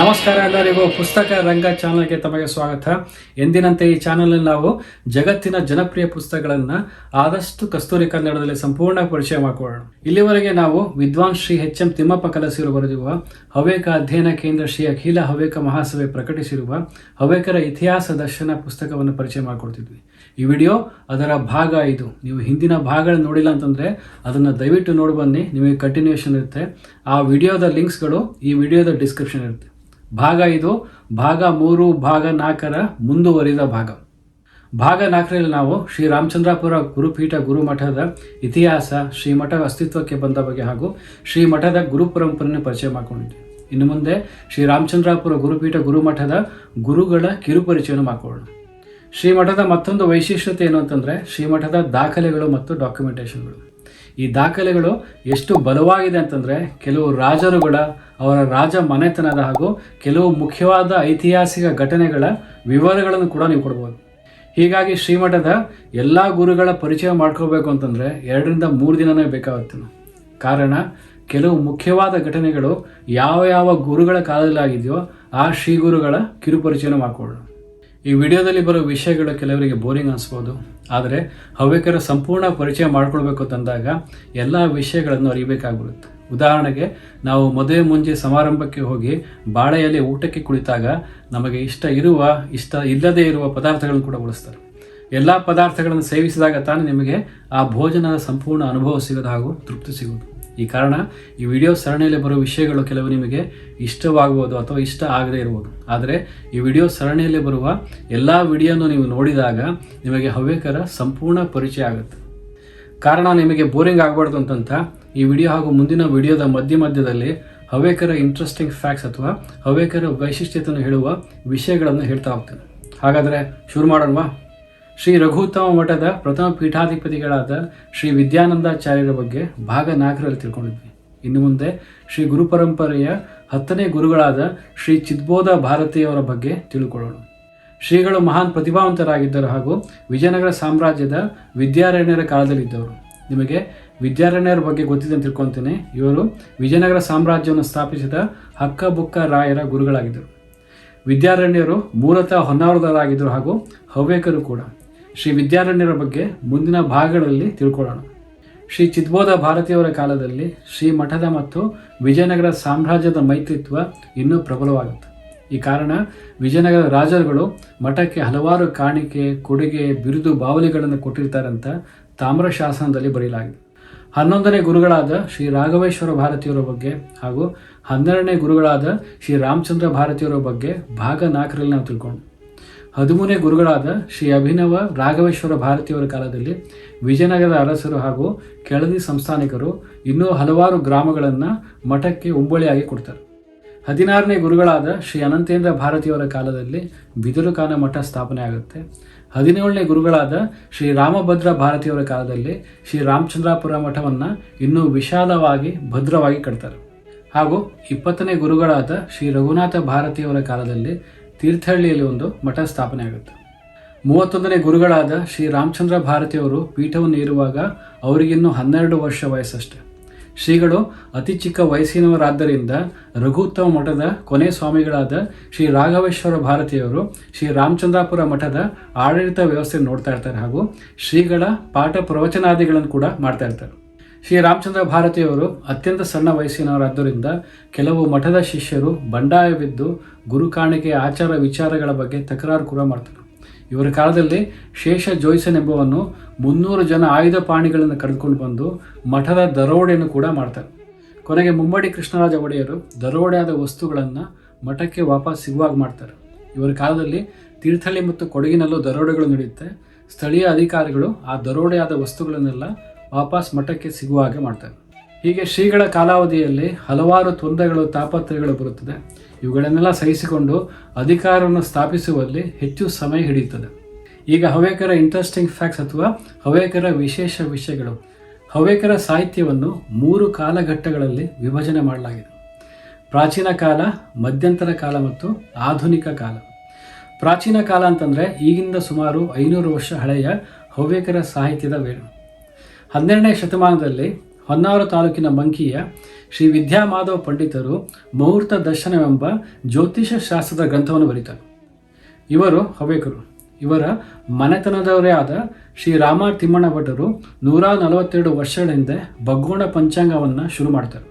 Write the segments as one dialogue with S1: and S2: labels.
S1: ನಮಸ್ಕಾರ ಎಲ್ಲರಿಗೂ. ಪುಸ್ತಕ ರಂಗ ಚಾನಲ್ಗೆ ತಮಗೆ ಸ್ವಾಗತ. ಎಂದಿನಂತೆ ಈ ಚಾನಲ್ನಲ್ಲಿ ನಾವು ಜಗತ್ತಿನ ಜನಪ್ರಿಯ ಪುಸ್ತಕಗಳನ್ನು ಆದಷ್ಟು ಕಸ್ತೂರಿ ಕನ್ನಡದಲ್ಲಿ ಸಂಪೂರ್ಣ ಪರಿಚಯ ಮಾಡಿಕೊಳ್ಳೋಣ. ಇಲ್ಲಿವರೆಗೆ ನಾವು ವಿದ್ವಾನ್ ಶ್ರೀ ಎಚ್ ಎಂ ತಿಮ್ಮಪ್ಪ ಕಲಸಿರು ಬರೆದಿರುವ ಹವೇಕ ಅಧ್ಯಯನ ಕೇಂದ್ರ ಶ್ರೀ ಅಖಿಲ ಹವೇಕ ಮಹಾಸಭೆ ಪ್ರಕಟಿಸಿರುವ ಹವೇಕರ ಇತಿಹಾಸ ದರ್ಶನ ಪುಸ್ತಕವನ್ನು ಪರಿಚಯ ಮಾಡಿಕೊಡ್ತಿದ್ವಿ. ಈ ವಿಡಿಯೋ ಅದರ ಭಾಗ ಇದು ನೀವು ಹಿಂದಿನ ಭಾಗಗಳನ್ನು ನೋಡಿಲ್ಲ ಅಂತಂದರೆ ಅದನ್ನು ದಯವಿಟ್ಟು ನೋಡಿ ಬನ್ನಿ. ನಿಮಗೆ ಕಂಟಿನ್ಯೂಷನ್ ಇರುತ್ತೆ. ಆ ವಿಡಿಯೋದ ಲಿಂಕ್ಸ್ಗಳು ಈ ವಿಡಿಯೋದ ಡಿಸ್ಕ್ರಿಪ್ಷನ್ ಇರುತ್ತೆ. ಭಾಗ ಇದು ಭಾಗ ಮೂರು, ಭಾಗ ನಾಲ್ಕರ ಮುಂದುವರಿದ ಭಾಗ. ಭಾಗ ನಾಲ್ಕರಲ್ಲಿ ನಾವು ಶ್ರೀ ರಾಮಚಂದ್ರಾಪುರ ಗುರುಪೀಠ ಗುರುಮಠದ ಇತಿಹಾಸ ಶ್ರೀಮಠ ಅಸ್ತಿತ್ವಕ್ಕೆ ಬಂದ ಬಗ್ಗೆ ಹಾಗೂ ಶ್ರೀಮಠದ ಗುರು ಪರಂಪರೆಯನ್ನು ಪರಿಚಯ ಮಾಡಿಕೊಂಡಿದ್ದೀವಿ. ಇನ್ನು ಮುಂದೆ ಶ್ರೀ ರಾಮಚಂದ್ರಾಪುರ ಗುರುಪೀಠ ಗುರುಮಠದ ಗುರುಗಳ ಕಿರುಪರಿಚಯವನ್ನು ಮಾಡಿಕೊಳ್ಳೋಣ. ಶ್ರೀಮಠದ ಮತ್ತೊಂದು ವೈಶಿಷ್ಟ್ಯತೆ ಏನು ಅಂತಂದರೆ ಶ್ರೀಮಠದ ದಾಖಲೆಗಳು ಮತ್ತು ಡಾಕ್ಯುಮೆಂಟೇಷನ್ಗಳು ಈ ದಾಖಲೆಗಳು ಎಷ್ಟು ಬಲವಾಗಿದೆ ಅಂತಂದರೆ ಕೆಲವು ರಾಜರುಗಳ ಅವರ ರಾಜ ಮನೆತನದ ಹಾಗೂ ಕೆಲವು ಮುಖ್ಯವಾದ ಐತಿಹಾಸಿಕ ಘಟನೆಗಳ ವಿವರಗಳನ್ನು ಕೂಡ ನೀವು ಕೊಡ್ಬೋದು. ಹೀಗಾಗಿ ಶ್ರೀಮಠದ ಎಲ್ಲ ಗುರುಗಳ ಪರಿಚಯ ಮಾಡ್ಕೋಬೇಕು ಅಂತಂದರೆ ಎರಡರಿಂದ ಮೂರು ದಿನನೇ ಬೇಕಾಗುತ್ತೆ. ಕಾರಣ ಕೆಲವು ಮುಖ್ಯವಾದ ಘಟನೆಗಳು ಯಾವ ಯಾವ ಗುರುಗಳ ಕಾಲದಲ್ಲಿ ಆಗಿದೆಯೋ ಆ ಶ್ರೀ ಗುರುಗಳ ಕಿರುಪರಿಚಯನ ಮಾಡಿಕೊಳ್ಳೋಣ. ಈ ವಿಡಿಯೋದಲ್ಲಿ ಬರೋ ವಿಷಯಗಳು ಕೆಲವರಿಗೆ ಬೋರಿಂಗ್ ಅನಿಸ್ಬೋದು. ಆದರೆ ಹವ್ಯಕರ ಸಂಪೂರ್ಣ ಪರಿಚಯ ಮಾಡ್ಕೊಳ್ಬೇಕು ತಂದಾಗ ಎಲ್ಲ ವಿಷಯಗಳನ್ನು ಅರಿಬೇಕಾಗ್ಬಿಡುತ್ತೆ. ಉದಾಹರಣೆಗೆ, ನಾವು ಮದುವೆ ಮುಂಜೆ ಸಮಾರಂಭಕ್ಕೆ ಹೋಗಿ ಬಾಳೆಯಲ್ಲಿ ಊಟಕ್ಕೆ ಕುಳಿತಾಗ ನಮಗೆ ಇಷ್ಟ ಇರುವ, ಇಷ್ಟ ಇಲ್ಲದೇ ಇರುವ ಪದಾರ್ಥಗಳನ್ನು ಕೂಡ ಬಳಸ್ತಾರೆ. ಎಲ್ಲ ಪದಾರ್ಥಗಳನ್ನು ಸೇವಿಸಿದಾಗ ತಾನೇ ನಿಮಗೆ ಆ ಭೋಜನದ ಸಂಪೂರ್ಣ ಅನುಭವ ಸಿಗೋದು ಹಾಗೂ ತೃಪ್ತಿ ಸಿಗೋದು ಈ ಕಾರಣ ಈ ವಿಡಿಯೋ ಸರಣಿಯಲ್ಲಿ ಬರೋ ವಿಷಯಗಳು ಕೆಲವು ನಿಮಗೆ ಇಷ್ಟವಾಗಬಹುದು ಅಥವಾ ಇಷ್ಟ ಆಗದೇ ಇರ್ಬೋದು. ಆದರೆ ಈ ವಿಡಿಯೋ ಸರಣಿಯಲ್ಲಿ ಬರುವ ಎಲ್ಲ ವಿಡಿಯೋನು ನೀವು ನೋಡಿದಾಗ ನಿಮಗೆ ಹವ್ಯಕರ ಸಂಪೂರ್ಣ ಪರಿಚಯ ಆಗುತ್ತೆ. ಕಾರಣ ನಿಮಗೆ ಬೋರಿಂಗ್ ಆಗಬಾರ್ದು ಅಂತಂತ ಈ ವಿಡಿಯೋ ಹಾಗೂ ಮುಂದಿನ ವಿಡಿಯೋದ ಮಧ್ಯ ಮಧ್ಯದಲ್ಲಿ ಹವ್ಯಕರ ಇಂಟ್ರೆಸ್ಟಿಂಗ್ ಫ್ಯಾಕ್ಟ್ಸ್ ಅಥವಾ ಹವ್ಯಕರ ವೈಶಿಷ್ಟ್ಯತೆಯನ್ನು ಹೇಳುವ ವಿಷಯಗಳನ್ನು ಹೇಳ್ತಾ ಹೋಗ್ತೇನೆ. ಹಾಗಾದರೆ ಶುರು ಮಾಡೋಣವಾ? ಶ್ರೀ ರಘುತ್ತಮ ಮಠದ ಪ್ರಥಮ ಪೀಠಾಧಿಪತಿಗಳಾದ ಶ್ರೀ ವಿದ್ಯಾನಂದಾಚಾರ್ಯರ ಬಗ್ಗೆ ಭಾಗ ನಾಲ್ಕರಲ್ಲಿ ತಿಳ್ಕೊಂಡಿದ್ವಿ. ಇನ್ನು ಮುಂದೆ ಶ್ರೀ ಗುರು ಪರಂಪರೆಯ ಹತ್ತನೇ ಗುರುಗಳಾದ ಶ್ರೀ ಚಿದ್ಬೋಧ ಭಾರತೀಯವರ ಬಗ್ಗೆ ತಿಳ್ಕೊಳ್ಳೋಣ. ಶ್ರೀಗಳು ಮಹಾನ್ ಪ್ರತಿಭಾವಂತರಾಗಿದ್ದರು ಹಾಗೂ ವಿಜಯನಗರ ಸಾಮ್ರಾಜ್ಯದ ವಿದ್ಯಾರಣ್ಯರ ಕಾಲದಲ್ಲಿದ್ದವರು. ನಿಮಗೆ ವಿದ್ಯಾರಣ್ಯರ ಬಗ್ಗೆ ಗೊತ್ತಿದೆ ಅಂತ ತಿಳ್ಕೊತೇನೆ ಇವರು ವಿಜಯನಗರ ಸಾಮ್ರಾಜ್ಯವನ್ನು ಸ್ಥಾಪಿಸಿದ ಹಕ್ಕ ಬುಕ್ಕ ರಾಯರ ಗುರುಗಳಾಗಿದ್ದರು. ವಿದ್ಯಾರಣ್ಯರು ಮೂಲತಃ ಹೊನ್ನಾವರದವರಾಗಿದ್ದರು ಹಾಗೂ ಹವ್ಯಕರು ಕೂಡ. ಶ್ರೀ ವಿದ್ಯಾರಣ್ಯರ ಬಗ್ಗೆ ಮುಂದಿನ ಭಾಗಗಳಲ್ಲಿ ತಿಳ್ಕೊಳ್ಳೋಣ. ಶ್ರೀ ಚಿದ್ಬೋಧ ಭಾರತಿಯವರ ಕಾಲದಲ್ಲಿ ಶ್ರೀ ಮಠದ ಮತ್ತು ವಿಜಯನಗರ ಸಾಮ್ರಾಜ್ಯದ ಮೈತ್ರಿತ್ವ ಇನ್ನೂ ಪ್ರಬಲವಾಗುತ್ತೆ. ಈ ಕಾರಣ ವಿಜಯನಗರ ರಾಜರುಗಳು ಮಠಕ್ಕೆ ಹಲವಾರು ಕಾಣಿಕೆ, ಕೊಡುಗೆ, ಬಿರುದು ಬಾವಲಿಗಳನ್ನು ಕೊಟ್ಟಿರ್ತಾರಂತ ತಾಮ್ರ ಶಾಸನದಲ್ಲಿ ಬರೆಯಲಾಗಿದೆ. ಹನ್ನೊಂದನೇ ಗುರುಗಳಾದ ಶ್ರೀ ರಾಘವೇಶ್ವರ ಭಾರತಿಯವರ ಬಗ್ಗೆ ಹಾಗೂ ಹನ್ನೆರಡನೇ ಗುರುಗಳಾದ ಶ್ರೀ ರಾಮಚಂದ್ರ ಭಾರತೀಯವರ ಬಗ್ಗೆ ಭಾಗ ನಾಲ್ಕರಲ್ಲಿ ನಾವು ತಿಳ್ಕೊಂಡು ಹದಿಮೂರನೇ ಗುರುಗಳಾದ ಶ್ರೀ ಅಭಿನವ ರಾಘವೇಶ್ವರ ಭಾರತಿಯವರ ಕಾಲದಲ್ಲಿ ವಿಜಯನಗರದ ಅರಸರು ಹಾಗೂ ಕೆಳದಿ ಸಂಸ್ಥಾನಿಕರು ಇನ್ನೂ ಹಲವಾರು ಗ್ರಾಮಗಳನ್ನು ಮಠಕ್ಕೆ ಉಂಬಳಿಯಾಗಿ ಕೊಡ್ತಾರೆ. ಹದಿನಾರನೇ ಗುರುಗಳಾದ ಶ್ರೀ ಅನಂತೇಂದ್ರ ಭಾರತಿಯವರ ಕಾಲದಲ್ಲಿ ಬಿದಿರುಕಾನ ಮಠ ಸ್ಥಾಪನೆ ಆಗುತ್ತೆ. ಹದಿನೇಳನೇ ಗುರುಗಳಾದ ಶ್ರೀ ರಾಮಭದ್ರ ಭಾರತಿಯವರ ಕಾಲದಲ್ಲಿ ಶ್ರೀ ರಾಮಚಂದ್ರಾಪುರ ಮಠವನ್ನು ಇನ್ನೂ ವಿಶಾಲವಾಗಿ ಭದ್ರವಾಗಿ ಕಟ್ತಾರೆ. ಹಾಗೂ ಇಪ್ಪತ್ತನೇ ಗುರುಗಳಾದ ಶ್ರೀ ರಘುನಾಥ ಭಾರತಿಯವರ ಕಾಲದಲ್ಲಿ ತೀರ್ಥಹಳ್ಳಿಯಲ್ಲಿ ಒಂದು ಮಠ ಸ್ಥಾಪನೆ ಆಗುತ್ತೆ. ಮೂವತ್ತೊಂದನೇ ಗುರುಗಳಾದ ಶ್ರೀ ರಾಮಚಂದ್ರ ಭಾರತಿಯವರು ಪೀಠವನ್ನು ಇರುವಾಗ ಅವರಿಗಿನ್ನೂ ಹನ್ನೆರಡು ವರ್ಷ ವಯಸ್ಸಷ್ಟೆ. ಶ್ರೀಗಳು ಅತಿ ಚಿಕ್ಕ ವಯಸ್ಸಿನವರಾದ್ದರಿಂದ ರಘುತ್ತಮ ಮಠದ ಕೊನೆ ಸ್ವಾಮಿಗಳಾದ ಶ್ರೀ ರಾಘವೇಶ್ವರ ಭಾರತಿಯವರು ಶ್ರೀ ರಾಮಚಂದ್ರಾಪುರ ಮಠದ ಆಡಳಿತ ವ್ಯವಸ್ಥೆ ನೋಡ್ತಾ ಇರ್ತಾರೆ ಹಾಗೂ ಶ್ರೀಗಳ ಪಾಠ ಪ್ರವಚನಾದಿಗಳನ್ನು ಕೂಡ ಮಾಡ್ತಾ ಇರ್ತಾರೆ. ಶ್ರೀ ರಾಮಚಂದ್ರ ಭಾರತಿಯವರು ಅತ್ಯಂತ ಸಣ್ಣ ವಯಸ್ಸಿನವರಾದ್ದರಿಂದ ಕೆಲವು ಮಠದ ಶಿಷ್ಯರು ಬಂಡಾಯವಿದ್ದು ಗುರು ಕಾಣಿಕೆಯ ಆಚಾರ ವಿಚಾರಗಳ ಬಗ್ಗೆ ತಕರಾರು ಕೂಡ ಮಾಡ್ತಾರೆ ಇವರ ಕಾಲದಲ್ಲಿ ಶೇಷ ಜೋಯ್ಸನ್ ಎಂಬುವನ್ನು ಮುನ್ನೂರು ಜನ ಆಯುಧ ಪಾಣಿಗಳನ್ನು ಕರೆದುಕೊಂಡು ಬಂದು ಮಠದ ದರೋಡೆಯನ್ನು ಕೂಡ ಮಾಡ್ತಾರೆ ಕೊನೆಗೆ ಮುಮ್ಮಡಿ ಕೃಷ್ಣರಾಜ ಒಡೆಯರು ದರೋಡೆಯಾದ ವಸ್ತುಗಳನ್ನು ಮಠಕ್ಕೆ ವಾಪಸ್ ಸಿಗುವಾಗ ಮಾಡ್ತಾರೆ. ಇವರ ಕಾಲದಲ್ಲಿ ತೀರ್ಥಹಳ್ಳಿ ಮತ್ತು ಕೊಡಗಿನಲ್ಲೂ ದರೋಡೆಗಳು ನಡೆಯುತ್ತೆ. ಸ್ಥಳೀಯ ಅಧಿಕಾರಿಗಳು ಆ ದರೋಡೆಯಾದ ವಸ್ತುಗಳನ್ನೆಲ್ಲ ವಾಪಸ್ ಮಠಕ್ಕೆ ಸಿಗುವ ಹಾಗೆ ಮಾಡ್ತಾರೆ. ಹೀಗೆ ಶ್ರೀಗಳ ಕಾಲಾವಧಿಯಲ್ಲಿ ಹಲವಾರು ತೊಂದರೆಗಳು, ತಾಪತ್ರಯಗಳು ಬರುತ್ತದೆ. ಇವುಗಳನ್ನೆಲ್ಲ ಸಹಿಸಿಕೊಂಡು ಅಧಿಕಾರವನ್ನು ಸ್ಥಾಪಿಸುವಲ್ಲಿ ಹೆಚ್ಚು ಸಮಯ ಹಿಡಿಯುತ್ತದೆ. ಈಗ ಹವ್ಯಕರ ಇಂಟ್ರೆಸ್ಟಿಂಗ್ ಫ್ಯಾಕ್ಟ್ಸ್ ಅಥವಾ ಹವ್ಯಕರ ವಿಶೇಷ ವಿಷಯಗಳು. ಹವ್ಯಕರ ಸಾಹಿತ್ಯವನ್ನು ಮೂರು ಕಾಲಘಟ್ಟಗಳಲ್ಲಿ ವಿಭಜನೆ ಮಾಡಲಾಗಿದೆ. ಪ್ರಾಚೀನ ಕಾಲ, ಮಧ್ಯಂತರ ಕಾಲ ಮತ್ತು ಆಧುನಿಕ ಕಾಲ. ಪ್ರಾಚೀನ ಕಾಲ ಅಂತಂದರೆ ಈಗಿಂದ ಸುಮಾರು ಐನೂರು ವರ್ಷ ಹಳೆಯ ಹವ್ಯಕರ ಸಾಹಿತ್ಯದ ವೇಳೆ. ಹನ್ನೆರಡನೇ ಶತಮಾನದಲ್ಲಿ ಹೊನ್ನಾವರ ತಾಲೂಕಿನ ಮಂಕಿಯ ಶ್ರೀ ವಿದ್ಯಾಮಾಧವ ಪಂಡಿತರು ಮುಹೂರ್ತ ದರ್ಶನವೆಂಬ ಜ್ಯೋತಿಷ ಶಾಸ್ತ್ರದ ಗ್ರಂಥವನ್ನು ಬರೀತಾರೆ. ಇವರು ಹವ್ಯಕರು. ಇವರ ಮನೆತನದವರೇ ಆದ ಶ್ರೀ ರಾಮ ತಿಮ್ಮಣ್ಣ ಭಟ್ಟರು ನೂರ ನಲವತ್ತೆರಡು ವರ್ಷಗಳ ಹಿಂದೆ ಬಗ್ಗೋಣ ಪಂಚಾಂಗವನ್ನು ಶುರು ಮಾಡ್ತಾರೆ.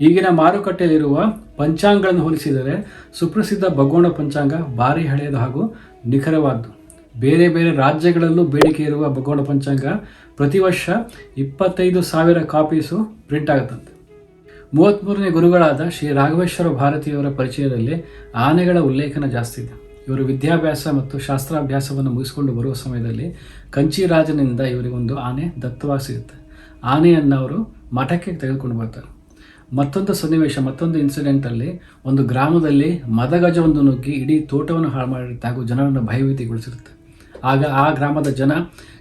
S1: ಈಗಿನ ಮಾರುಕಟ್ಟೆಯಲ್ಲಿರುವ ಪಂಚಾಂಗಗಳನ್ನು ಹೋಲಿಸಿದರೆ ಸುಪ್ರಸಿದ್ಧ ಬಗ್ಗೋಣ ಪಂಚಾಂಗ ಭಾರಿ ಹಳೆಯದು ಹಾಗೂ ನಿಖರವಾದ್ದು. ಬೇರೆ ಬೇರೆ ರಾಜ್ಯಗಳಲ್ಲೂ ಬೇಡಿಕೆ ಇರುವ ಭಗೋಳ ಪಂಚಾಂಗ ಪ್ರತಿ ವರ್ಷ ಇಪ್ಪತ್ತೈದು ಸಾವಿರ ಕಾಪೀಸು ಪ್ರಿಂಟ್ ಆಗುತ್ತಂತೆ. ಮೂವತ್ತ್ಮೂರನೇ ಗುರುಗಳಾದ ಶ್ರೀ ರಾಘವೇಶ್ವರ ಭಾರತೀಯವರ ಪರಿಚಯದಲ್ಲಿ ಆನೆಗಳ ಉಲ್ಲೇಖನ ಜಾಸ್ತಿ ಇದೆ. ಇವರು ವಿದ್ಯಾಭ್ಯಾಸ ಮತ್ತು ಶಾಸ್ತ್ರಾಭ್ಯಾಸವನ್ನು ಮುಗಿಸಿಕೊಂಡು ಬರುವ ಸಮಯದಲ್ಲಿ ಕಂಚಿ ರಾಜನಿಂದ ಇವರಿಗೊಂದು ಆನೆ ದತ್ತವಾಗಿ ಸಿಗುತ್ತೆ ಆನೆಯನ್ನು ಅವರು ಮಠಕ್ಕೆ ತೆಗೆದುಕೊಂಡು ಬರ್ತಾರೆ. ಮತ್ತೊಂದು ಸನ್ನಿವೇಶ, ಮತ್ತೊಂದು ಇನ್ಸಿಡೆಂಟಲ್ಲಿ ಒಂದು ಗ್ರಾಮದಲ್ಲಿ ಮದಗಜವೊಂದು ನುಗ್ಗಿ ಇಡೀ ತೋಟವನ್ನು ಹಾಳು ಹಾಗೂ ಜನರನ್ನು ಭಯಭೀತಿಗೊಳಿಸಿರುತ್ತೆ. ಆಗ ಆ ಗ್ರಾಮದ ಜನ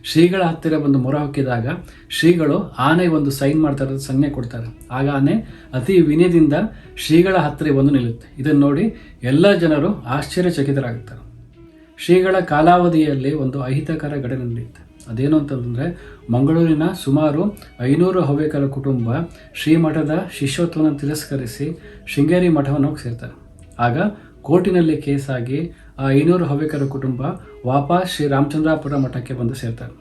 S1: ಶ್ರೀಗಳ ಹತ್ತಿರ ಬಂದು ಮೊರ ಹಾಕಿದಾಗ ಶ್ರೀಗಳು ಆನೆ ಒಂದು ಸೈನ್ ಮಾಡ್ತಾರೆ ಸಂಜ್ಞೆ ಕೊಡ್ತಾರೆ. ಆಗ ಆನೆ ಅತಿ ವಿನಯದಿಂದ ಶ್ರೀಗಳ ಹತ್ತಿರ ಬಂದು ನಿಲ್ಲುತ್ತೆ. ಇದನ್ನು ನೋಡಿ ಎಲ್ಲ ಜನರು ಆಶ್ಚರ್ಯಚಕಿತರಾಗುತ್ತಾರೆ. ಶ್ರೀಗಳ ಕಾಲಾವಧಿಯಲ್ಲಿ ಒಂದು ಅಹಿತಕರ ಘಟನೆ ನಡೆಯುತ್ತೆ. ಅದೇನು ಅಂತಂದರೆ ಮಂಗಳೂರಿನ ಸುಮಾರು ಐನೂರು ಹವ್ಯಕರ ಕುಟುಂಬ ಶ್ರೀಮಠದ ಶಿಷ್ಯತ್ವವನ್ನು ತಿರಸ್ಕರಿಸಿ ಶೃಂಗೇರಿ ಮಠವನ್ನು ಸೇರ್ತಾರೆ. ಆಗ ಕೋರ್ಟಿನಲ್ಲಿ ಕೇಸಾಗಿ ಐನೂರು ಹವ್ಯಕರ ಕುಟುಂಬ ವಾಪಸ್ ಶ್ರೀ ರಾಮಚಂದ್ರಾಪುರ ಮಠಕ್ಕೆ ಬಂದು ಸೇರ್ತಾರೆ.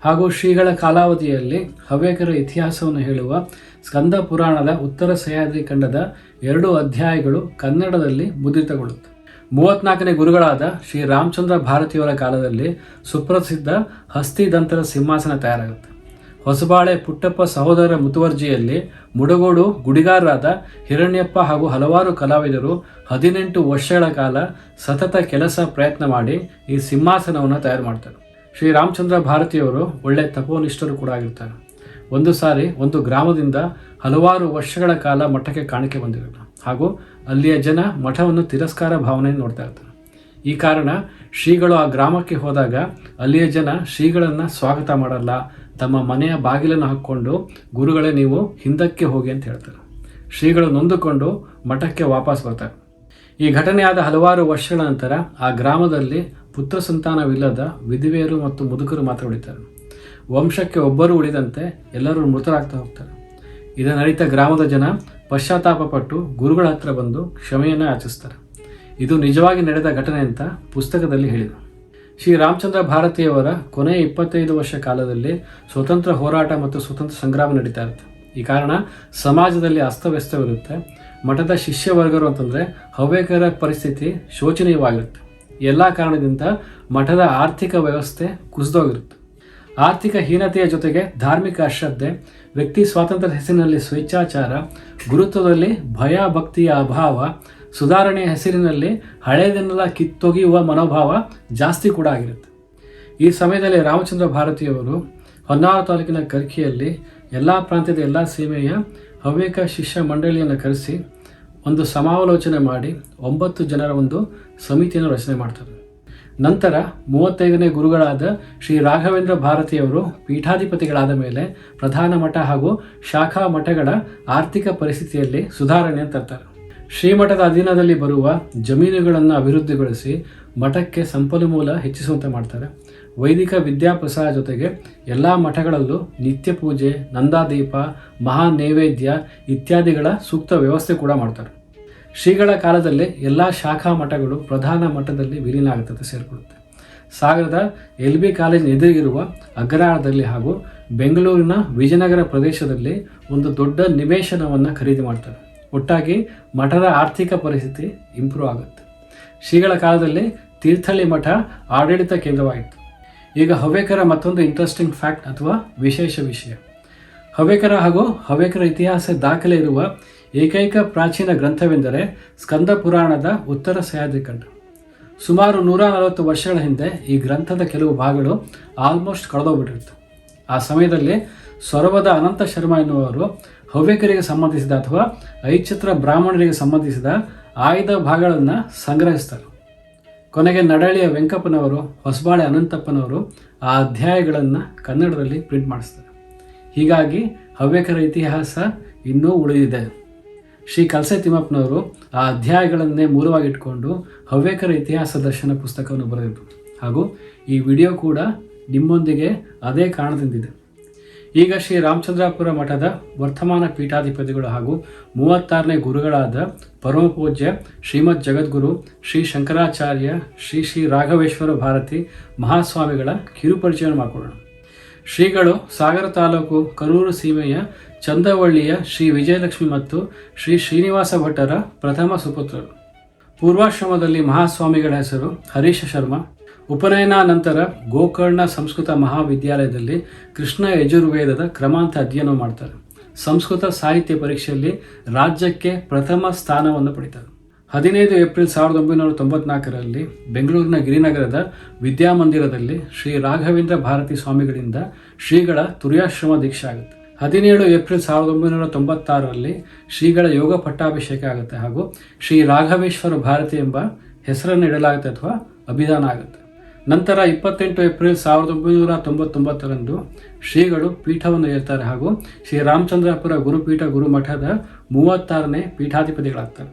S1: ಹಾಗೂ ಶ್ರೀಗಳ ಕಾಲಾವಧಿಯಲ್ಲಿ ಹವ್ಯಕರ ಇತಿಹಾಸವನ್ನು ಹೇಳುವ ಸ್ಕಂದ ಪುರಾಣದ ಉತ್ತರ ಸಹ್ಯಾದ್ರಿ ಖಂಡದ ಎರಡು ಅಧ್ಯಾಯಗಳು ಕನ್ನಡದಲ್ಲಿ ಮುದ್ರಿತಗೊಳ್ಳುತ್ತೆ. ಮೂವತ್ನಾಲ್ಕನೇ ಗುರುಗಳಾದ ಶ್ರೀ ರಾಮಚಂದ್ರ ಭಾರತಿಯವರ ಕಾಲದಲ್ಲಿ ಸುಪ್ರಸಿದ್ಧ ಹಸ್ತಿದಂತರ ಸಿಂಹಾಸನ ತಯಾರಾಗುತ್ತೆ. ಹೊಸಬಾಳೆ ಪುಟ್ಟಪ್ಪ ಸಹೋದರ ಮುತುವರ್ಜಿಯಲ್ಲಿ ಮುಡಗೋಡು ಗುಡಿಗಾರರಾದ ಹಿರಣ್ಯಪ್ಪ ಹಾಗೂ ಹಲವಾರು ಕಲಾವಿದರು ಹದಿನೆಂಟು ವರ್ಷಗಳ ಕಾಲ ಸತತ ಕೆಲಸ ಪ್ರಯತ್ನ ಮಾಡಿ ಈ ಸಿಂಹಾಸನವನ್ನು ತಯಾರು ಮಾಡ್ತಾರೆ. ಶ್ರೀ ರಾಮಚಂದ್ರ ಭಾರತಿಯವರು ಒಳ್ಳೆ ತಪೋನಿಷ್ಠರು ಕೂಡ ಆಗಿರ್ತಾರೆ. ಒಂದು ಸಾರಿ ಒಂದು ಗ್ರಾಮದಿಂದ ಹಲವಾರು ವರ್ಷಗಳ ಕಾಲ ಮಠಕ್ಕೆ ಕಾಣಿಕೆ ಬಂದಿರಲ್ಲ ಹಾಗೂ ಅಲ್ಲಿಯ ಜನ ಮಠವನ್ನು ತಿರಸ್ಕಾರ ಭಾವನೆಯನ್ನು ನೋಡ್ತಾ ಇರ್ತಾರೆ. ಈ ಕಾರಣ ಶ್ರೀಗಳು ಆ ಗ್ರಾಮಕ್ಕೆ ಹೋದಾಗ ಅಲ್ಲಿಯ ಜನ ಶ್ರೀಗಳನ್ನು ಸ್ವಾಗತ ಮಾಡಲ್ಲ ತಮ್ಮ ಮನೆಯ ಬಾಗಿಲನ್ನು ಹಾಕ್ಕೊಂಡು ಗುರುಗಳೇ ನೀವು ಹಿಂದಕ್ಕೆ ಹೋಗಿ ಅಂತ ಹೇಳ್ತಾರೆ. ಶ್ರೀಗಳು ನೊಂದುಕೊಂಡು ಮಠಕ್ಕೆ ವಾಪಸ್ ಬರ್ತಾರೆ. ಈ ಘಟನೆಯಾದ ಹಲವಾರು ವರ್ಷಗಳ ನಂತರ ಆ ಗ್ರಾಮದಲ್ಲಿ ಪುತ್ರ ಸಂತಾನವಿಲ್ಲದ ವಿಧವೆಯರು ಮತ್ತು ಮುದುಕರು ಮಾತ್ರ ಉಳಿತಾರೆ. ವಂಶಕ್ಕೆ ಒಬ್ಬರು ಉಳಿದಂತೆ ಎಲ್ಲರೂ ಮೃತರಾಗ್ತಾ ಹೋಗ್ತಾರೆ. ಇದನ್ನರಿತ ಗ್ರಾಮದ ಜನ ಪಶ್ಚಾತ್ತಾಪ ಪಟ್ಟು ಗುರುಗಳ ಹತ್ರ ಬಂದು ಕ್ಷಮೆಯನ್ನು ಆಚರಿಸ್ತಾರೆ ಇದು ನಿಜವಾಗಿ ನಡೆದ ಘಟನೆ ಅಂತ ಪುಸ್ತಕದಲ್ಲಿ ಹೇಳಿದರು ಶ್ರೀ ರಾಮಚಂದ್ರ ಭಾರತಿಯವರ ಕೊನೆಯ ಇಪ್ಪತ್ತೈದು ವರ್ಷ ಕಾಲದಲ್ಲಿ ಸ್ವತಂತ್ರ ಹೋರಾಟ ಮತ್ತು ಸ್ವತಂತ್ರ ಸಂಗ್ರಾಮ ನಡೀತಾ ಇರುತ್ತೆ. ಈ ಕಾರಣ ಸಮಾಜದಲ್ಲಿ ಅಸ್ತವ್ಯಸ್ತವಿರುತ್ತೆ. ಮಠದ ಶಿಷ್ಯ ವರ್ಗರು ಅಂತಂದರೆ ಹವ್ಯಕರ ಪರಿಸ್ಥಿತಿ ಶೋಚನೀಯವಾಗಿರುತ್ತೆ. ಎಲ್ಲ ಕಾರಣದಿಂದ ಮಠದ ಆರ್ಥಿಕ ವ್ಯವಸ್ಥೆ ಕುಸಿದೋಗಿರುತ್ತೆ. ಆರ್ಥಿಕ ಹೀನತೆಯ ಜೊತೆಗೆ ಧಾರ್ಮಿಕ ಅಶ್ರದ್ಧೆ, ವ್ಯಕ್ತಿ ಸ್ವಾತಂತ್ರ್ಯ ಹೆಸರಿನಲ್ಲಿ ಸ್ವೇಚ್ಛಾಚಾರ, ಗುರುತ್ವದಲ್ಲಿ ಭಯ ಭಕ್ತಿಯ ಅಭಾವ ಸುಧಾರಣೆಯ ಹೆಸರಿನಲ್ಲಿ ಹಳೆಯದನ್ನೆಲ್ಲ ಕಿತ್ತೊಗೆಯುವ ಮನೋಭಾವ ಜಾಸ್ತಿ ಕೂಡ ಆಗಿರುತ್ತೆ. ಈ ಸಮಯದಲ್ಲಿ ರಾಮಚಂದ್ರ ಭಾರತಿಯವರು ಹೊನ್ನಾವರ ತಾಲೂಕಿನ ಕರ್ಕಿಯಲ್ಲಿ ಎಲ್ಲ ಪ್ರಾಂತ್ಯದ ಎಲ್ಲ ಸೀಮೆಯ ಹವ್ಯಕ ಶಿಷ್ಯ ಮಂಡಳಿಯನ್ನು ಕರೆಸಿ ಒಂದು ಸಮಾಲೋಚನೆ ಮಾಡಿ ಒಂಬತ್ತು ಜನರ ಒಂದು ಸಮಿತಿಯನ್ನು ರಚನೆ ಮಾಡ್ತಾರೆ. ನಂತರ ಮೂವತ್ತೈದನೇ ಗುರುಗಳಾದ ಶ್ರೀ ರಾಘವೇಂದ್ರ ಭಾರತಿಯವರು ಪೀಠಾಧಿಪತಿಗಳಾದ ಮೇಲೆ ಪ್ರಧಾನ ಮಠ ಹಾಗೂ ಶಾಖಾ ಮಠಗಳ ಆರ್ಥಿಕ ಪರಿಸ್ಥಿತಿಯಲ್ಲಿ ಸುಧಾರಣೆಯನ್ನು ತರ್ತಾರೆ. ಶ್ರೀಮಠದ ಅಧೀನದಲ್ಲಿ ಬರುವ ಜಮೀನುಗಳನ್ನು ಅಭಿವೃದ್ಧಿಗೊಳಿಸಿ ಮಠಕ್ಕೆ ಸಂಪನ್ಮೂಲ ಹೆಚ್ಚಿಸುವಂತೆ ಮಾಡ್ತಾರೆ. ವೈದಿಕ ವಿದ್ಯಾಪ್ರಸಾರ ಜೊತೆಗೆ ಎಲ್ಲ ಮಠಗಳಲ್ಲೂ ನಿತ್ಯ ಪೂಜೆ, ನಂದಾದೀಪ, ಮಹಾ ನೈವೇದ್ಯ ಇತ್ಯಾದಿಗಳ ಸೂಕ್ತ ವ್ಯವಸ್ಥೆ ಕೂಡ ಮಾಡ್ತಾರೆ. ಶ್ರೀಗಳ ಕಾಲದಲ್ಲಿ ಎಲ್ಲ ಶಾಖಾ ಮಠಗಳು ಪ್ರಧಾನ ಮಠದಲ್ಲಿ ವಿಲೀನ ಆಗುತ್ತದೆ ಸೇರಿಕೊಳ್ಳುತ್ತೆ. ಸಾಗರದ ಎಲ್ ಬಿ ಕಾಲೇಜ್ ಎದುರಿಗಿರುವ ಅಗ್ರಹಾರದಲ್ಲಿ ಹಾಗೂ ಬೆಂಗಳೂರಿನ ವಿಜಯನಗರ ಪ್ರದೇಶದಲ್ಲಿ ಒಂದು ದೊಡ್ಡ ನಿವೇಶನವನ್ನು ಖರೀದಿ ಮಾಡ್ತಾರೆ. ಒಟ್ಟಾಗಿ ಮಠದ ಆರ್ಥಿಕ ಪರಿಸ್ಥಿತಿ ಇಂಪ್ರೂವ್ ಆಗುತ್ತೆ. ಶ್ರೀಗಳ ಕಾಲದಲ್ಲಿ ತೀರ್ಥಹಳ್ಳಿ ಮಠ ಆಡಳಿತ ಕೇಂದ್ರವಾಯಿತು ಈಗ ಹವ್ಯಕರ ಮತ್ತೊಂದು ಇಂಟ್ರೆಸ್ಟಿಂಗ್ ಫ್ಯಾಕ್ಟ್ ಅಥವಾ ವಿಶೇಷ ವಿಷಯ. ಹವ್ಯಕರ ಹಾಗೂ ಹವ್ಯಕರ ಇತಿಹಾಸ ದಾಖಲೆ ಇರುವ ಏಕೈಕ ಪ್ರಾಚೀನ ಗ್ರಂಥವೆಂದರೆ ಸ್ಕಂದ ಪುರಾಣದ ಉತ್ತರ ಸಹ್ಯಾದ್ರಿಖಂಡ ಸುಮಾರು ನೂರ ನಲವತ್ತು ವರ್ಷಗಳ ಹಿಂದೆ ಈ ಗ್ರಂಥದ ಕೆಲವು ಭಾಗಗಳು ಆಲ್ಮೋಸ್ಟ್ ಕಳೆದೋಗ್ಬಿಟ್ಟಿರ್ತವೆ ಆ ಸಮಯದಲ್ಲಿ ಸೊರಬದ ಅನಂತ ಶರ್ಮ ಎನ್ನುವರು ಹವ್ಯಕರಿಗೆ ಸಂಬಂಧಿಸಿದ ಅಥವಾ ಐಚ್ಛತ್ರ ಬ್ರಾಹ್ಮಣರಿಗೆ ಸಂಬಂಧಿಸಿದ ಆಯ್ದ ಭಾಗಗಳನ್ನು ಸಂಗ್ರಹಿಸ್ತಾರೆ. ಕೊನೆಗೆ ನಡಳಿಯ ವೆಂಕಪ್ಪನವರು, ಹೊಸಬಾಳೆ ಅನಂತಪ್ಪನವರು ಆ ಅಧ್ಯಾಯಗಳನ್ನು ಕನ್ನಡದಲ್ಲಿ ಪ್ರಿಂಟ್ ಮಾಡಿಸ್ತಾರೆ. ಹೀಗಾಗಿ ಹವ್ಯಕರ ಇತಿಹಾಸ ಇನ್ನೂ ಉಳಿದಿದೆ. ಶ್ರೀ ಕಲಸೆ ತಿಮ್ಮಪ್ಪನವರು ಆ ಅಧ್ಯಾಯಗಳನ್ನೇ ಮೂಲವಾಗಿಟ್ಕೊಂಡು ಹವ್ಯಕರ ಇತಿಹಾಸ ದರ್ಶನ ಪುಸ್ತಕವನ್ನು ಬರೆದಿದ್ದರು ಹಾಗೂ ಈ ವಿಡಿಯೋ ಕೂಡ ನಿಮ್ಮೊಂದಿಗೆ ಅದೇ ಕಾರಣದಿಂದಿದೆ. ಈಗ ಶ್ರೀ ರಾಮಚಂದ್ರಾಪುರ ಮಠದ ವರ್ತಮಾನ ಪೀಠಾಧಿಪತಿಗಳು ಹಾಗೂ ಮೂವತ್ತಾರನೇ ಗುರುಗಳಾದ ಪರಮಪೂಜ್ಯ ಶ್ರೀಮದ್ ಜಗದ್ಗುರು ಶ್ರೀ ಶಂಕರಾಚಾರ್ಯ ಶ್ರೀ ಶ್ರೀ ರಾಘವೇಶ್ವರ ಭಾರತಿ ಮಹಾಸ್ವಾಮಿಗಳ ಕಿರುಪರಿಚಯ ಮಾಡಿಕೊಳ್ಳೋಣ. ಶ್ರೀಗಳು ಸಾಗರ ತಾಲೂಕು ಕರೂರು ಸೀಮೆಯ ಚಂದವಳ್ಳಿಯ ಶ್ರೀ ವಿಜಯಲಕ್ಷ್ಮಿ ಮತ್ತು ಶ್ರೀ ಶ್ರೀನಿವಾಸ ಭಟ್ಟರ ಪ್ರಥಮ ಸುಪುತ್ರರು. ಪೂರ್ವಾಶ್ರಮದಲ್ಲಿ ಮಹಾಸ್ವಾಮಿಗಳ ಹೆಸರು ಹರೀಶ ಶರ್ಮಾ. ಉಪನಯನ ನಂತರ ಗೋಕರ್ಣ ಸಂಸ್ಕೃತ ಮಹಾವಿದ್ಯಾಲಯದಲ್ಲಿ ಕೃಷ್ಣ ಯಜುರ್ವೇದದ ಕ್ರಮಾಂತ ಅಧ್ಯಯನ ಮಾಡ್ತಾರೆ. ಸಂಸ್ಕೃತ ಸಾಹಿತ್ಯ ಪರೀಕ್ಷೆಯಲ್ಲಿ ರಾಜ್ಯಕ್ಕೆ ಪ್ರಥಮ ಸ್ಥಾನವನ್ನು ಪಡಿತಾರೆ. ಹದಿನೈದು ಏಪ್ರಿಲ್ ಸಾವಿರದ ಒಂಬೈನೂರ ತೊಂಬತ್ನಾಲ್ಕರಲ್ಲಿ ಬೆಂಗಳೂರಿನ ಗಿರಿನಗರದ ವಿದ್ಯಾಮಂದಿರದಲ್ಲಿ ಶ್ರೀ ರಾಘವೇಂದ್ರ ಭಾರತಿ ಸ್ವಾಮಿಗಳಿಂದ ಶ್ರೀಗಳ ತುರ್ಯಾಶ್ರಮ ದೀಕ್ಷೆ ಆಗುತ್ತೆ. ಹದಿನೇಳು ಏಪ್ರಿಲ್ ಸಾವಿರದ ಒಂಬೈನೂರ ತೊಂಬತ್ತಾರರಲ್ಲಿ ಶ್ರೀಗಳ ಯೋಗ ಪಟ್ಟಾಭಿಷೇಕ ಆಗುತ್ತೆ ಹಾಗೂ ಶ್ರೀ ರಾಘವೇಶ್ವರ ಭಾರತಿ ಎಂಬ ಹೆಸರನ್ನು ಇಡಲಾಗುತ್ತೆ ಅಥವಾ ಅಭಿದಾನ ಆಗುತ್ತೆ. ನಂತರ ಇಪ್ಪತ್ತೆಂಟು ಏಪ್ರಿಲ್ ಸಾವಿರದ ಒಂಬೈನೂರ ತೊಂಬತ್ತೊಂಬತ್ತರಂದು ಶ್ರೀಗಳು ಪೀಠವನ್ನು ಏರ್ತಾರೆ ಹಾಗೂ ಶ್ರೀ ರಾಮಚಂದ್ರಾಪುರ ಗುರುಪೀಠ ಗುರುಮಠದ ಮೂವತ್ತಾರನೇ ಪೀಠಾಧಿಪತಿಗಳಾಗ್ತಾರೆ.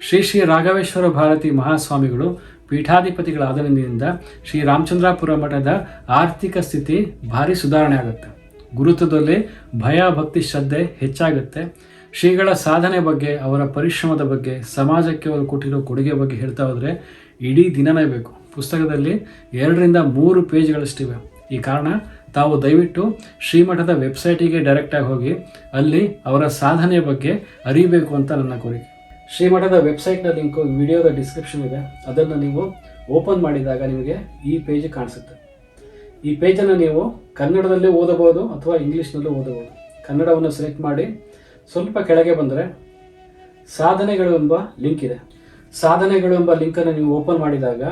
S1: ಶ್ರೀ ಶ್ರೀ ರಾಘವೇಶ್ವರ ಭಾರತಿ ಮಹಾಸ್ವಾಮಿಗಳು ಪೀಠಾಧಿಪತಿಗಳಾದರಿಂದ ಶ್ರೀ ರಾಮಚಂದ್ರಾಪುರ ಮಠದ ಆರ್ಥಿಕ ಸ್ಥಿತಿ ಭಾರಿ ಸುಧಾರಣೆ ಆಗುತ್ತೆ. ಗುರುತ್ವದಲ್ಲಿ ಭಯ, ಭಕ್ತಿ, ಶ್ರದ್ಧೆ ಹೆಚ್ಚಾಗುತ್ತೆ. ಶ್ರೀಗಳ ಸಾಧನೆ ಬಗ್ಗೆ, ಅವರ ಪರಿಶ್ರಮದ ಬಗ್ಗೆ, ಸಮಾಜಕ್ಕೆ ಅವರು ಕೊಟ್ಟಿರೋ ಕೊಡುಗೆ ಬಗ್ಗೆ ಹೇಳ್ತಾ ಹೋದರೆ ಇಡೀ ದಿನನೇ ಬೇಕು. ಪುಸ್ತಕದಲ್ಲಿ ಎರಡರಿಂದ ಮೂರು ಪೇಜ್ಗಳಷ್ಟಿವೆ. ಈ ಕಾರಣ ತಾವು ದಯವಿಟ್ಟು ಶ್ರೀಮಠದ ವೆಬ್ಸೈಟಿಗೆ ಡೈರೆಕ್ಟಾಗಿ ಹೋಗಿ ಅಲ್ಲಿ ಅವರ ಸಾಧನೆಯ ಬಗ್ಗೆ ಅರಿಬೇಕು ಅಂತ ನನ್ನ ಕೋರಿಕೆ. ಶ್ರೀಮಠದ ವೆಬ್ಸೈಟ್ನ ಲಿಂಕು ವಿಡಿಯೋದ ಡಿಸ್ಕ್ರಿಪ್ಷನ್ ಇದೆ. ಅದನ್ನು ನೀವು ಓಪನ್ ಮಾಡಿದಾಗ ನಿಮಗೆ ಈ ಪೇಜ್ ಕಾಣಿಸುತ್ತೆ. ಈ ಪೇಜನ್ನು ನೀವು ಕನ್ನಡದಲ್ಲೇ ಓದಬಹುದು ಅಥವಾ ಇಂಗ್ಲೀಷ್ನಲ್ಲೂ ಓದಬಹುದು. ಕನ್ನಡವನ್ನು ಸೆಲೆಕ್ಟ್ ಮಾಡಿ ಸ್ವಲ್ಪ ಕೆಳಗೆ ಬಂದರೆ ಸಾಧನೆಗಳು ಎಂಬ ಲಿಂಕ್ ಇದೆ. ಸಾಧನೆಗಳು ಎಂಬ ಲಿಂಕನ್ನು ನೀವು ಓಪನ್ ಮಾಡಿದಾಗ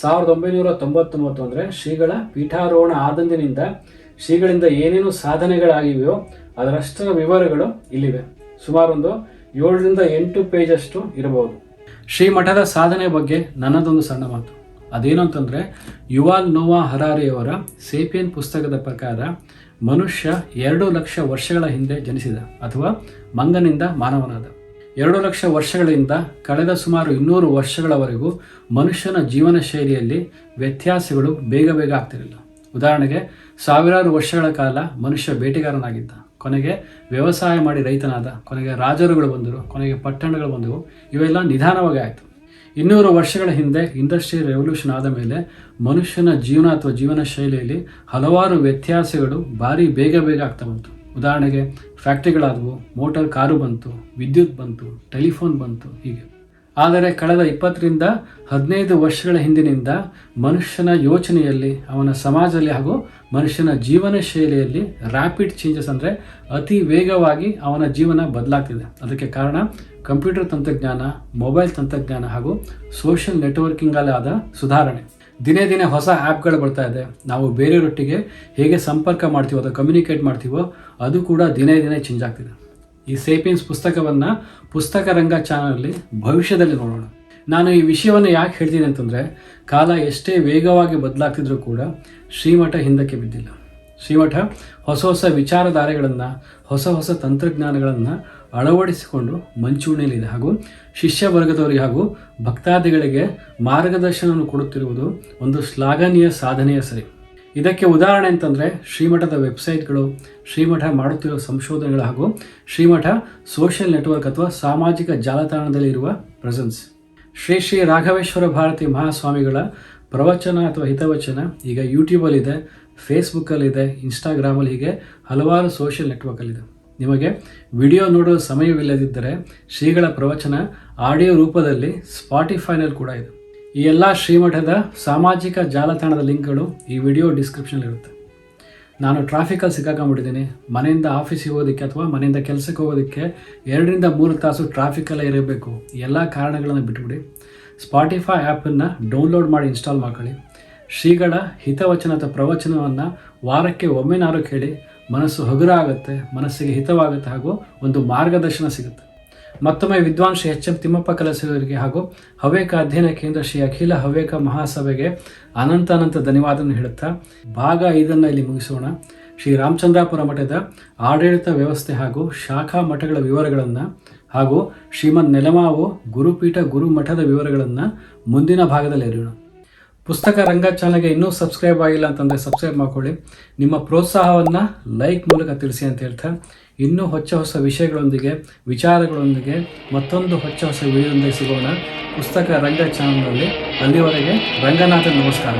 S1: ಸಾವಿರದ ಒಂಬೈನೂರ ತೊಂಬತ್ತೊಂಬತ್ತು ಅಂದರೆ ಶ್ರೀಗಳ ಪೀಠಾರೋಹಣ ಆದಂದಿನಿಂದ ಶ್ರೀಗಳಿಂದ ಏನೇನು ಸಾಧನೆಗಳಾಗಿವೆಯೋ ಅದರಷ್ಟರ ವಿವರಗಳು ಇಲ್ಲಿವೆ. ಸುಮಾರೊಂದು ಏಳರಿಂದ ಎಂಟು ಪೇಜಷ್ಟು ಇರಬಹುದು. ಶ್ರೀ ಮಠದ ಸಾಧನೆ ಬಗ್ಗೆ ನನ್ನದೊಂದು ಸಣ್ಣ ಮಾತು. ಅದೇನು ಅಂತಂದರೆ ಯುವಾಲ್ ನೋವಾ ಹರಾರಿಯವರ ಸೇಪಿಯನ್ ಪುಸ್ತಕದ ಪ್ರಕಾರ ಮನುಷ್ಯ ಎರಡು ಲಕ್ಷ ವರ್ಷಗಳ ಹಿಂದೆ ಜನಿಸಿದ ಅಥವಾ ಮಂಗನಿಂದ ಮಾನವನಾದ. ಎರಡು ಲಕ್ಷ ವರ್ಷಗಳಿಂದ ಕಳೆದ ಸುಮಾರು ಇನ್ನೂರು ವರ್ಷಗಳವರೆಗೂ ಮನುಷ್ಯನ ಜೀವನ ಶೈಲಿಯಲ್ಲಿ ವ್ಯತ್ಯಾಸಗಳು ಬೇಗ ಬೇಗ ಆಗ್ತಿರಲಿಲ್ಲ. ಉದಾಹರಣೆಗೆ, ಸಾವಿರಾರು ವರ್ಷಗಳ ಕಾಲ ಮನುಷ್ಯ ಬೇಟೆಗಾರನಾಗಿದ್ದ. ಕೊನೆಗೆ ವ್ಯವಸಾಯ ಮಾಡಿ ರೈತನಾದ, ಕೊನೆಗೆ ರಾಜರುಗಳು ಬಂದರು, ಕೊನೆಗೆ ಪಟ್ಟಣಗಳು ಬಂದವು, ಇವೆಲ್ಲ ನಿಧಾನವಾಗಿ ಆಯಿತು. ಇನ್ನೂರು ವರ್ಷಗಳ ಹಿಂದೆ ಇಂಡಸ್ಟ್ರಿಯಲ್ ರೆವಲ್ಯೂಷನ್ ಆದ ಮೇಲೆ ಮನುಷ್ಯನ ಜೀವನ ಅಥವಾ ಜೀವನ ಶೈಲಿಯಲ್ಲಿ ಹಲವಾರು ವ್ಯತ್ಯಾಸಗಳು ಭಾರಿ ಬೇಗ ಬೇಗ ಆಗ್ತಾ ಬಂತು. ಉದಾಹರಣೆಗೆ ಫ್ಯಾಕ್ಟ್ರಿಗಳಾದವು, ಮೋಟಾರ್ ಕಾರು ಬಂತು, ವಿದ್ಯುತ್ ಬಂತು, ಟೆಲಿಫೋನ್ ಬಂತು ಹೀಗೆ. ಆದರೆ ಕಳೆದ ಇಪ್ಪತ್ತರಿಂದ ಹದಿನೈದು ವರ್ಷಗಳ ಹಿಂದಿನಿಂದ ಮನುಷ್ಯನ ಯೋಚನೆಯಲ್ಲಿ, ಅವನ ಸಮಾಜದಲ್ಲಿ ಹಾಗೂ ಮನುಷ್ಯನ ಜೀವನ ಶೈಲಿಯಲ್ಲಿ ರ್ಯಾಪಿಡ್ ಚೇಂಜಸ್ ಅಂದರೆ ಅತಿ ವೇಗವಾಗಿ ಅವನ ಜೀವನ ಬದಲಾಗ್ತಿದೆ. ಅದಕ್ಕೆ ಕಾರಣ ಕಂಪ್ಯೂಟರ್ ತಂತ್ರಜ್ಞಾನ ಮೊಬೈಲ್ ತಂತ್ರಜ್ಞಾನ ಹಾಗೂ ಸೋಷಿಯಲ್ ನೆಟ್ವರ್ಕಿಂಗಲ್ಲಿ ಆದ ಸುಧಾರಣೆ. ದಿನೇ ದಿನೇ ಹೊಸ ಆ್ಯಪ್ಗಳು ಬರ್ತಾ ಇದೆ. ನಾವು ಬೇರೆಯವರೊಟ್ಟಿಗೆ ಹೇಗೆ ಸಂಪರ್ಕ ಮಾಡ್ತೀವೋ ಅಥವಾ ಕಮ್ಯುನಿಕೇಟ್ ಮಾಡ್ತೀವೋ ಅದು ಕೂಡ ದಿನೇ ದಿನೇ ಚೇಂಜ್ ಆಗ್ತಿದೆ. ಈ ಸೇಪಿಯನ್ಸ್ ಪುಸ್ತಕವನ್ನು ಪುಸ್ತಕ ರಂಗ ಚಾನಲಲ್ಲಿ ಭವಿಷ್ಯದಲ್ಲಿ ನೋಡೋಣ. ನಾನು ಈ ವಿಷಯವನ್ನು ಯಾಕೆ ಹೇಳ್ತೀನಿ ಅಂತಂದರೆ, ಕಾಲ ಎಷ್ಟೇ ವೇಗವಾಗಿ ಬದಲಾಗ್ತಿದ್ರೂ ಕೂಡ ಶ್ರೀಮಠ ಹಿಂದಕ್ಕೆ ಬಿದ್ದಿಲ್ಲ. ಶ್ರೀಮಠ ಹೊಸ ಹೊಸ ವಿಚಾರಧಾರೆಗಳನ್ನು, ಹೊಸ ಹೊಸ ತಂತ್ರಜ್ಞಾನಗಳನ್ನು ಅಳವಡಿಸಿಕೊಂಡು ಮಂಚೂಣಿಯಲ್ಲಿದೆ ಹಾಗೂ ಶಿಷ್ಯ ವರ್ಗದವರಿಗೆ ಹಾಗೂ ಭಕ್ತಾದಿಗಳಿಗೆ ಮಾರ್ಗದರ್ಶನವನ್ನು ಕೊಡುತ್ತಿರುವುದು ಒಂದು ಶ್ಲಾಘನೀಯ ಸಾಧನೆಯ ಸರಿ. ಇದಕ್ಕೆ ಉದಾಹರಣೆ ಅಂತಂದರೆ ಶ್ರೀಮಠದ ವೆಬ್ಸೈಟ್ಗಳು, ಶ್ರೀಮಠ ಮಾಡುತ್ತಿರುವ ಸಂಶೋಧನೆಗಳು ಹಾಗೂ ಶ್ರೀಮಠ ಸೋಷಿಯಲ್ ನೆಟ್ವರ್ಕ್ ಅಥವಾ ಸಾಮಾಜಿಕ ಜಾಲತಾಣದಲ್ಲಿ ಇರುವ ಪ್ರೆಸೆನ್ಸ್. ಶ್ರೀ ಶ್ರೀ ರಾಘವೇಶ್ವರ ಭಾರತಿ ಮಹಾಸ್ವಾಮಿಗಳ ಪ್ರವಚನ ಅಥವಾ ಹಿತವಚನ ಈಗ ಯೂಟ್ಯೂಬಲ್ಲಿದೆ ಫೇಸ್ಬುಕ್ಕಲ್ಲಿದೆ ಇನ್ಸ್ಟಾಗ್ರಾಮಲ್ಲಿ ಹೀಗೆ ಹಲವಾರು ಸೋಷಿಯಲ್ ನೆಟ್ವರ್ಕಲ್ಲಿದೆ ನಿಮಗೆ ವಿಡಿಯೋ ನೋಡಲು ಸಮಯವಿಲ್ಲದಿದ್ದರೆ ಶ್ರೀಗಳ ಪ್ರವಚನ ಆಡಿಯೋ ರೂಪದಲ್ಲಿ ಸ್ಪಾಟಿಫೈನಲ್ಲಿ ಕೂಡ ಇದೆ. ಈ ಎಲ್ಲ ಶ್ರೀಮಠದ ಸಾಮಾಜಿಕ ಜಾಲತಾಣದ ಲಿಂಕ್ಗಳು ಈ ವಿಡಿಯೋ ಡಿಸ್ಕ್ರಿಪ್ಷನ್ ಇರುತ್ತೆ ನಾನು ಟ್ರಾಫಿಕಲ್ಲಿ ಸಿಕ್ಕಾಕೊಂಡ್ಬಿಟ್ಟಿದ್ದೀನಿ. ಮನೆಯಿಂದ ಆಫೀಸಿಗೆ ಹೋಗೋದಕ್ಕೆ ಅಥವಾ ಮನೆಯಿಂದ ಕೆಲಸಕ್ಕೆ ಹೋಗೋದಕ್ಕೆ ಎರಡರಿಂದ ಮೂರು ತಾಸು ಟ್ರಾಫಿಕಲ್ಲೇ ಇರಬೇಕು. ಎಲ್ಲ ಕಾರಣಗಳನ್ನು ಬಿಟ್ಬಿಡಿ. ಸ್ಪಾಟಿಫೈ ಆ್ಯಪನ್ನು ಡೌನ್ಲೋಡ್ ಮಾಡಿ ಇನ್ಸ್ಟಾಲ್ ಮಾಡ್ಕೊಳ್ಳಿ. ಶ್ರೀಗಳ ಹಿತವಚನದ ಪ್ರವಚನವನ್ನು ವಾರಕ್ಕೆ ಒಮ್ಮೆನಾರು ಕೇಳಿ ಮನಸ್ಸು ಹಗುರಾಗುತ್ತೆ, ಮನಸ್ಸಿಗೆ ಹಿತವಾಗುತ್ತೆ ಹಾಗೂ ಒಂದು ಮಾರ್ಗದರ್ಶನ ಸಿಗುತ್ತೆ. ಮತ್ತೊಮ್ಮೆ ವಿದ್ವಾಂಸ ಎಚ್ ಎಂ ತಿಮ್ಮಪ್ಪ ಕಲಸಿಗರಿಗೆ ಹಾಗೂ ಹವೇಕ ಅಧ್ಯಯನ ಕೇಂದ್ರ ಶ್ರೀ ಅಖಿಲ ಹವೇಕ ಮಹಾಸಭೆಗೆ ಅನಂತ ಅನಂತ ಧನ್ಯವಾದನ ಹೇಳುತ್ತಾ, ಭಾಗ ಐದನ್ನು ಇಲ್ಲಿ ಮುಗಿಸೋಣ. ಶ್ರೀ ರಾಮಚಂದ್ರಾಪುರ ಮಠದ ಆಡಳಿತ ವ್ಯವಸ್ಥೆ ಹಾಗೂ ಶಾಖಾ ಮಠಗಳ ವಿವರಗಳನ್ನು ಹಾಗೂ ಶ್ರೀಮನ್ ನೆಲಮಾವು ಗುರುಪೀಠ ಗುರುಮಠದ ವಿವರಗಳನ್ನು ಮುಂದಿನ ಭಾಗದಲ್ಲಿ ಅರಿಯೋಣ. ಪುಸ್ತಕ ರಂಗ ಚಾನಲ್ಗೆ ಇನ್ನೂ ಸಬ್ಸ್ಕ್ರೈಬ್ ಆಗಿಲ್ಲ ಅಂತಂದರೆ ಸಬ್ಸ್ಕ್ರೈಬ್ ಮಾಡ್ಕೊಳ್ಳಿ. ನಿಮ್ಮ ಪ್ರೋತ್ಸಾಹವನ್ನು ಲೈಕ್ ಮೂಲಕ ತಿಳಿಸಿ ಅಂತ ಹೇಳ್ತಾ, ಇನ್ನೂ ಹೊಚ್ಚ ಹೊಸ ವಿಷಯಗಳೊಂದಿಗೆ, ವಿಚಾರಗಳೊಂದಿಗೆ ಮತ್ತೊಂದು ಹೊಚ್ಚ ಹೊಸ ವಿಡಿಯೋದೊಂದಿಗೆ ಸಿಗೋಣ. ಪುಸ್ತಕ ರಂಗ ಚಾನಲ್ನಲ್ಲಿ. ಅಲ್ಲಿವರೆಗೆ ರಂಗನಾಥ ನಮಸ್ಕಾರ.